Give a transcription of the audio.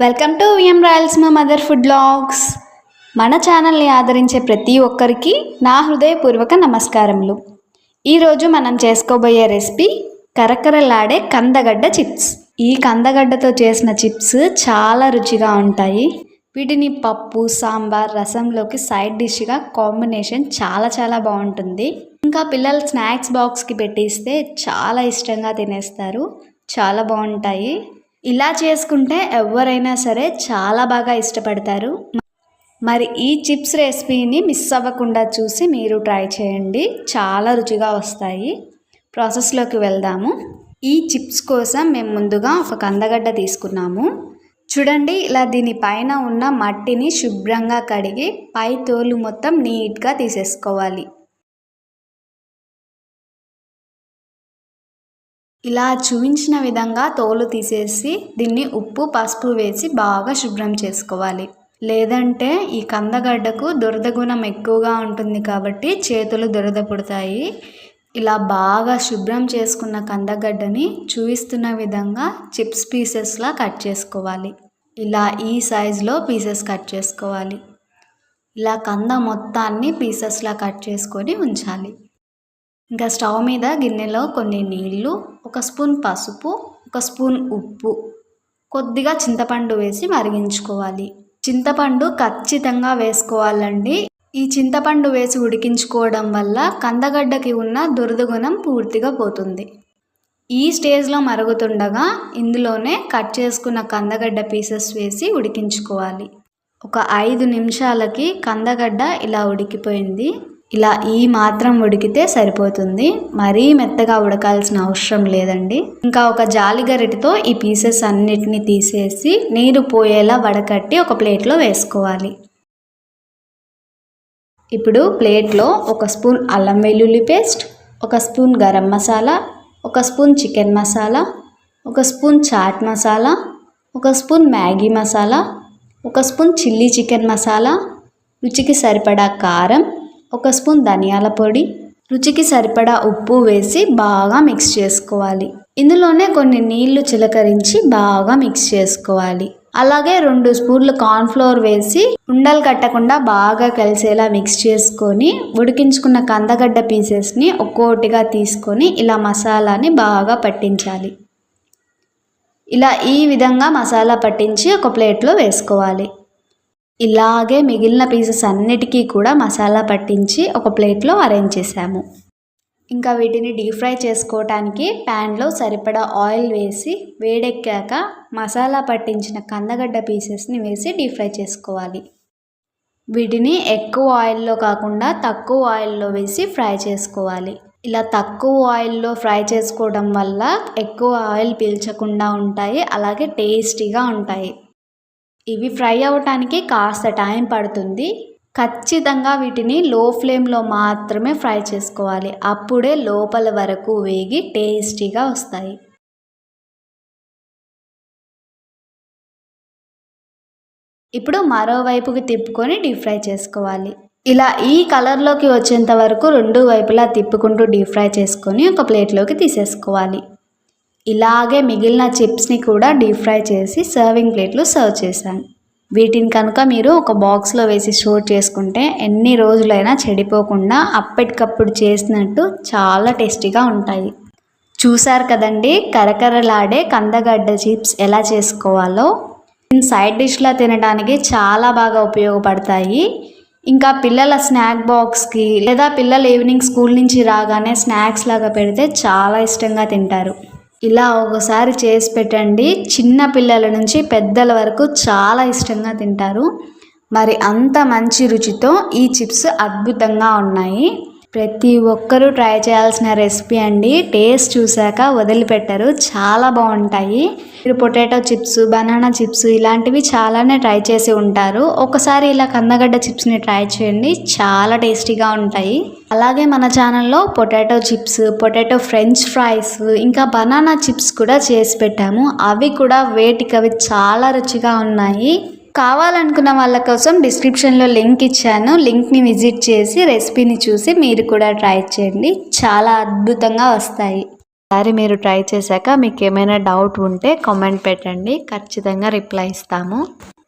Welcome to VM Royals మా mother food blogs మన ఛానల్ని ఆదరించే ప్రతి ఒక్కరికి నా హృదయపూర్వక నమస్కారములు. ఈరోజు మనం చేసుకోబోయే రెసిపీ కరకరలాడే కందగడ్డ చిప్స్ ఈ కందగడ్డతో చేసిన చిప్స్ చాలా రుచిగా ఉంటాయి. వీటిని పప్పు సాంబార్ రసంలోకి సైడ్ డిష్గా కాంబినేషన్ చాలా చాలా బాగుంటుంది. ఇంకా పిల్లలు స్నాక్స్ బాక్స్కి పెట్టిస్తే చాలా ఇష్టంగా తినేస్తారు. చాలా బాగుంటాయి. ఇలా చేసుకుంటే ఎవరైనా సరే చాలా బాగా ఇష్టపడతారు. మరి ఈ చిప్స్ రెసిపీని మిస్ అవ్వకుండా చూసి మీరు ట్రై చేయండి. చాలా రుచిగా వస్తాయి. ప్రాసెస్లోకి వెళ్దాము. ఈ చిప్స్ కోసం మేము ముందుగా ఒక కందగడ్డ తీసుకున్నాము. చూడండి ఇలా దీని పైన ఉన్న మట్టిని శుభ్రంగా కడిగి పై తోలు మొత్తం నీట్గా తీసేసుకోవాలి. ఇలా చూపించిన విధంగా తోలు తీసేసి దీన్ని ఉప్పు పసుపు వేసి బాగా శుభ్రం చేసుకోవాలి. లేదంటే ఈ కందగడ్డకు దురద గుణం ఎక్కువగా ఉంటుంది కాబట్టి చేతులు దురద పుడతాయి. ఇలా బాగా శుభ్రం చేసుకున్న కందగడ్డని చూపిస్తున్న విధంగా చిప్స్ పీసెస్లా కట్ చేసుకోవాలి. ఇలా ఈ సైజులో పీసెస్ కట్ చేసుకోవాలి. ఇలా కంద మొత్తాన్ని పీసెస్లా కట్ చేసుకొని ఉంచాలి. ఇంకా స్టవ్ మీద గిన్నెలో కొన్ని నీళ్ళు ఒక స్పూన్ పసుపు ఒక స్పూన్ ఉప్పు. కొద్దిగా చింతపండు వేసి మరిగించుకోవాలి. చింతపండు ఖచ్చితంగా వేసుకోవాలండి. ఈ చింతపండు వేసి ఉడికించుకోవడం వల్ల కందగడ్డకి ఉన్న దురదగుణం పూర్తిగా పోతుంది. ఈ స్టేజ్లో మరుగుతుండగా ఇందులోనే కట్ చేసుకున్న కందగడ్డ పీసెస్ వేసి ఉడికించుకోవాలి. ఒక ఐదు నిమిషాలకి కందగడ్డ ఇలా ఉడికిపోయింది. ఇలా ఈ మాత్రం ఉడికితే సరిపోతుంది. మరీ మెత్తగా ఉడకాల్సిన అవసరం లేదండి. ఇంకా ఒక జాలి గరిటతో ఈ పీసెస్ అన్నిటిని తీసేసి నీరు పోయేలా వడకట్టి ఒక ప్లేట్లో వేసుకోవాలి. ఇప్పుడు ప్లేట్లో ఒక స్పూన్ అల్లం వెల్లుల్లి పేస్ట్ ఒక స్పూన్ గరం మసాలా ఒక స్పూన్ చికెన్ మసాలా ఒక స్పూన్ చాట్ మసాలా ఒక స్పూన్ మ్యాగీ మసాలా ఒక స్పూన్ చిల్లీ చికెన్ మసాలా రుచికి సరిపడా కారం ఒక స్పూన్ ధనియాల పొడి రుచికి సరిపడా ఉప్పు వేసి బాగా మిక్స్ చేసుకోవాలి. ఇందులోనే కొన్ని నీళ్ళు చిలకరించి బాగా మిక్స్ చేసుకోవాలి. అలాగే రెండు స్పూన్లు కార్న్ఫ్లోర్ వేసి ఉండలు కట్టకుండా బాగా కలిసేలా మిక్స్ చేసుకొని ఉడికించుకున్న కందగడ్డ పీసెస్ని ఒక్కోటిగా తీసుకొని ఇలా మసాలాని బాగా పట్టించాలి. ఇలా ఈ విధంగా మసాలా పట్టించి ఒక ప్లేట్లో వేసుకోవాలి. ఇలాగే మిగిలిన పీసెస్ అన్నిటికీ కూడా మసాలా పట్టించి ఒక ప్లేట్లో అరేంజ్ చేసాము ఇంకా వీటిని డీప్ ఫ్రై చేసుకోవటానికి ప్యాన్లో సరిపడా ఆయిల్ వేసి వేడెక్కాక మసాలా పట్టించిన కందగడ్డ పీసెస్ని వేసి డీప్ ఫ్రై చేసుకోవాలి. వీటిని ఎక్కువ ఆయిల్లో కాకుండా తక్కువ ఆయిల్లో వేసి ఫ్రై చేసుకోవాలి. ఇలా తక్కువ ఆయిల్లో ఫ్రై చేసుకోవడం వల్ల ఎక్కువ ఆయిల్ పీల్చకుండా ఉంటాయి అలాగే టేస్టీగా ఉంటాయి. ఇవి ఫ్రై అవ్వటానికి కాస్త టైం పడుతుంది. ఖచ్చితంగా వీటిని లో ఫ్లేమ్లో మాత్రమే ఫ్రై చేసుకోవాలి. అప్పుడే లోపల వరకు వేగి టేస్టీగా వస్తాయి. ఇప్పుడు మరోవైపుకి తిప్పుకొని డీప్ ఫ్రై చేసుకోవాలి. ఇలా ఈ కలర్లోకి వచ్చేంత వరకు రెండు వైపులా తిప్పుకుంటూ డీప్ ఫ్రై చేసుకొని ఒక ప్లేట్లోకి తీసేసుకోవాలి. ఇలాగే మిగిలిన చిప్స్ని కూడా డీప్ ఫ్రై చేసి సర్వింగ్ ప్లేట్లు సర్వ్ చేశాను. వీటిని కనుక మీరు ఒక బాక్స్లో వేసి స్టోర్ చేసుకుంటే ఎన్ని రోజులైనా చెడిపోకుండా అప్పటికప్పుడు చేసినట్టు చాలా టేస్టీగా ఉంటాయి. చూసారు కదండి కరకరలాడే కందగడ్డ చిప్స్ ఎలా చేసుకోవాలో? సైడ్ డిష్లా తినడానికి చాలా బాగా ఉపయోగపడతాయి. ఇంకా పిల్లల స్నాక్ బాక్స్కి లేదా పిల్లలు ఈవినింగ్ స్కూల్ నుంచి రాగానే స్నాక్స్ లాగా పెడితే చాలా ఇష్టంగా తింటారు. ఇలా ఒకసారి చేసి పెట్టండి. చిన్న పిల్లల నుంచి పెద్దల వరకు చాలా ఇష్టంగా తింటారు. మరి అంత మంచి రుచితో ఈ చిప్స్ అద్భుతంగా ఉన్నాయి. ప్రతి ఒక్కరూ ట్రై చేయాల్సిన రెసిపీ అండి. టేస్ట్ చూశాక వదిలిపెట్టరు. చాలా బాగుంటాయి. మీరు పొటాటో చిప్స్ బనానా చిప్స్ ఇలాంటివి చాలానే ట్రై చేసి ఉంటారు. ఒకసారి ఇలా కందగడ్డ చిప్స్ని ట్రై చేయండి. చాలా టేస్టీగా ఉంటాయి. అలాగే మన ఛానల్లో potato chips potato french fries ఇంకా బనానా చిప్స్ కూడా చేసి పెట్టాము. అవి కూడా వేటికవి చాలా రుచిగా ఉన్నాయి. కావాలనుకున్న వాళ్ళ కోసం డిస్క్రిప్షన్లో లింక్ ఇచ్చాను. లింక్ని విజిట్ చేసి రెసిపీని చూసి మీరు కూడా ట్రై చేయండి. చాలా అద్భుతంగా వస్తాయి. ఒకసారి మీరు ట్రై చేశాక మీకు ఏమైనా డౌట్ ఉంటే కామెంట్ పెట్టండి. ఖచ్చితంగా రిప్లై ఇస్తాము.